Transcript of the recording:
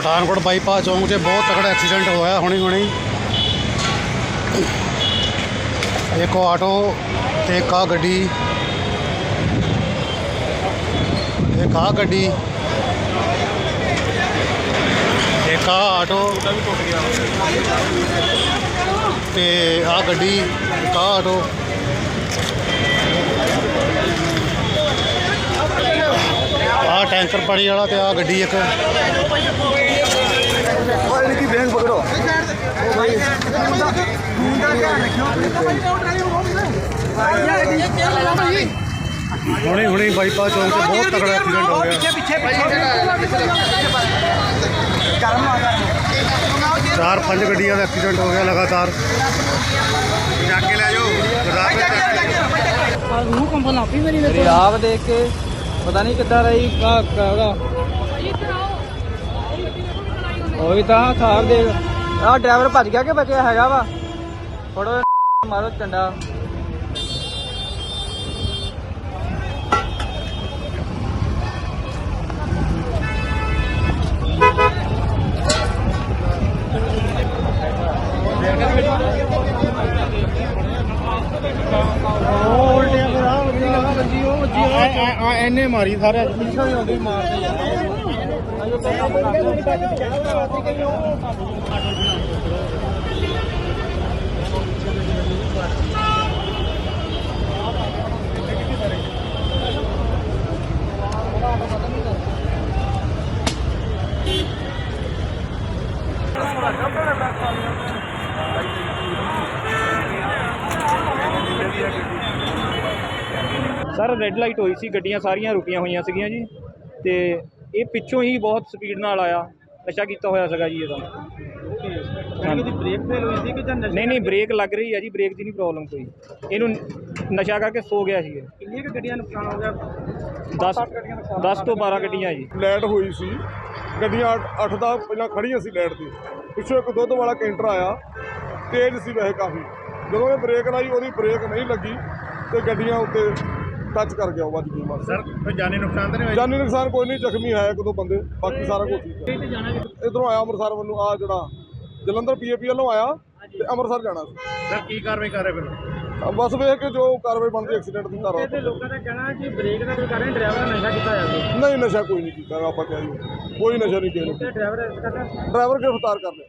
Pathankot bypass ਚੌਂਕ 'ਚ ਬਹੁਤ ਤਕੜਾ ਐਕਸੀਡੈਂਟ ਹੋਇਆ ਹੁਣੀ ਹੁਣੀ। ਇੱਕ ਆਟੋ ਤੇ ਇੱਕ ਆ ਗੱਡੀ। ਇੱਕ ਆ ਗੱਡੀ। ਇੱਕ ਆ ਆਟੋ ਤੇ ਆ ਗੱਡੀ, ਇੱਕ ਆਟੋ। ਆ ਟੈਂਕਰ ਪਾਣੀ ਵਾਲਾ ਤੇ ਆ ਗੱਡੀ ਇੱਕ। ਹੁਣੇ ਹੁਣੇ ਬਾਈਪਾਸ ਚੌਂਕ ਤੇ ਬਹੁਤ ਤਕੜਾ ਐਕਸੀਡੈਂਟ ਹੋ ਗਿਆ। ਚਾਰ ਪੰਜ ਗੱਡੀਆਂ ਦਾ ਐਕਸੀਡੈਂਟ ਹੋ ਗਿਆ ਲਗਾਤਾਰ। ਜਾ ਕੇ ਲੈ ਜਾਓ। ਆਹ ਨੂੰ ਕੰਬਲ ਆਪੀ ਮੇਰੀ ਮੇਰੇ ਆਪ ਦੇਖ ਕੇ ਪਤਾ ਨਹੀਂ ਕਿੱਦਾਂ ਰਹੀ ਕਾ ਉਹਦਾ। ਉਹੀ ਤਾਂ ਖਾਰ ਦੇ ਆ ਡਰਾਈਵਰ ਭੱਜ ਗਿਆ ਕਿ ਬਚਿਆ ਹੈਗਾ ਵਾ? ਫੜੋ ਮਾਰੋ ਚੰਡਾ। ਐਨੇ ਮਾਰੀ ਸਾਰੇ। ਪਿੱਛੋਂ ਹੀ ਆਉਂਦੀ ਮਾਰਦੀ ਸਰ ਰੈੱਡ ਲਾਈਟ ਹੋਈ ਸੀ ਗੱਡੀਆਂ ਸਾਰੀਆਂ ਰੁਕੀਆਂ ਹੋਈਆਂ ਸੀਗੀਆਂ ਜੀ। ਤੇ ਇਹ ਪਿੱਛੋਂ ਹੀ ਬਹੁਤ ਸਪੀਡ ਨਾਲ ਆਇਆ। ਨਸ਼ਾ ਕੀਤਾ ਹੋਇਆ ਸੀਗਾ ਜੀ ਇਹਦਾ। ਇਹਦੀ ਬ੍ਰੇਕ ਫੇਲ ਹੋਈ ਸੀ ਕਿ ਜਾਂ ਨਹੀਂ ਨਹੀਂ ਬ੍ਰੇਕ ਲੱਗ ਰਹੀ ਹੈ ਜੀ ਬ੍ਰੇਕ ਦੀ ਨਹੀਂ ਪ੍ਰੋਬਲਮ ਕੋਈ। ਇਹਨੂੰ ਨਸ਼ਾ ਕਰਕੇ ਸੋ ਗਿਆ ਸੀ ਕਿੰਨੀਆਂ ਕਿ ਗੱਡੀਆਂ ਨੁਕਸਾਨ ਹੋ ਗਿਆ? 10 10 ਤੋਂ 12 ਗੱਡੀਆਂ ਜੀ। ਲਾਈਟ ਹੋਈ ਸੀ। ਗੱਡੀਆਂ 8 ਦਾ ਪਹਿਲਾਂ ਖੜੀਆਂ ਸੀ ਲਾਈਟ ਤੇ। ਪਿੱਛੋਂ ਇੱਕ ਦੁੱਧ ਵਾਲਾ ਕੈਂਟਰ ਆਇਆ। ਤੇਜ਼ ਸੀ ਵੈਸੇ ਕਾਫੀ। ਜਦੋਂ ਇਹ ਬ੍ਰੇਕ ਲਾਈ ਉਹਦੀ ਬ੍ਰੇਕ ਨਹੀਂ ਲੱਗੀ ਤੇ ਗੱਡੀਆਂ ਉੱਤੇ ਟੱਚ ਕਰ ਗਿਆ ਉਹ ਵੱਜ ਗਈ ਮਾਰ। ਸਰ ਕੋਈ ਜਾਨੀ ਨੁਕਸਾਨ ਤਾਂ ਨਹੀਂ ਜਾਨੀ ਨੁਕਸਾਨ ਕੋਈ ਨਹੀਂ ਜ਼ਖਮੀ ਹੈ ਇੱਕ ਦੋ ਬੰਦੇ ਬਾਕੀ ਸਾਰਾ ਕੁਝ ਠੀਕ ਹੈ। ਇਧਰੋਂ ਆਇਆ ਅੰਮ੍ਰਿਤਸਰ ਵੱਲੋਂ ਆ ਜਿਹੜਾ ਜਲੰਧਰ ਪੀਏਪੀ ਵੱਲੋਂ ਆਇਆ ਤੇ ਅੰਮ੍ਰਿਤਸਰ ਜਾਣਾ ਸੀ। ਸਰ ਕੀ ਕਾਰਵਾਈ ਕਰ ਰਹੇ ਫਿਰ? ਬਸ ਵੇਖ ਕੇ ਜੋ ਕਾਰਵਾਈ ਬਣਦੀ ਐਕਸੀਡੈਂਟ ਦੀ ਧਾਰਾ ਤੇ ਲੋਕਾਂ ਦਾ ਕਹਿਣਾ ਕਿ ਬ੍ਰੇਕ ਦਾ ਕੋਈ ਕਾਰਨ ਡਰਾਈਵਰ ਨੇ ਨਸ਼ਾ ਕੀਤਾ ਜਾਂਦਾ ਨਹੀਂ ਨਸ਼ਾ ਕੋਈ ਨਹੀਂ ਕੀਤਾ ਆਪਾਂ ਕਹਿ ਕੋਈ ਨਸ਼ਾ ਨਹੀਂ ਕੀਤਾ ਡਰਾਈਵਰ ਇਸ ਕਰਦਾ ਡਰਾਈਵਰ ਗ੍ਰਿਫਤਾਰ ਕਰ ਲਿਆ।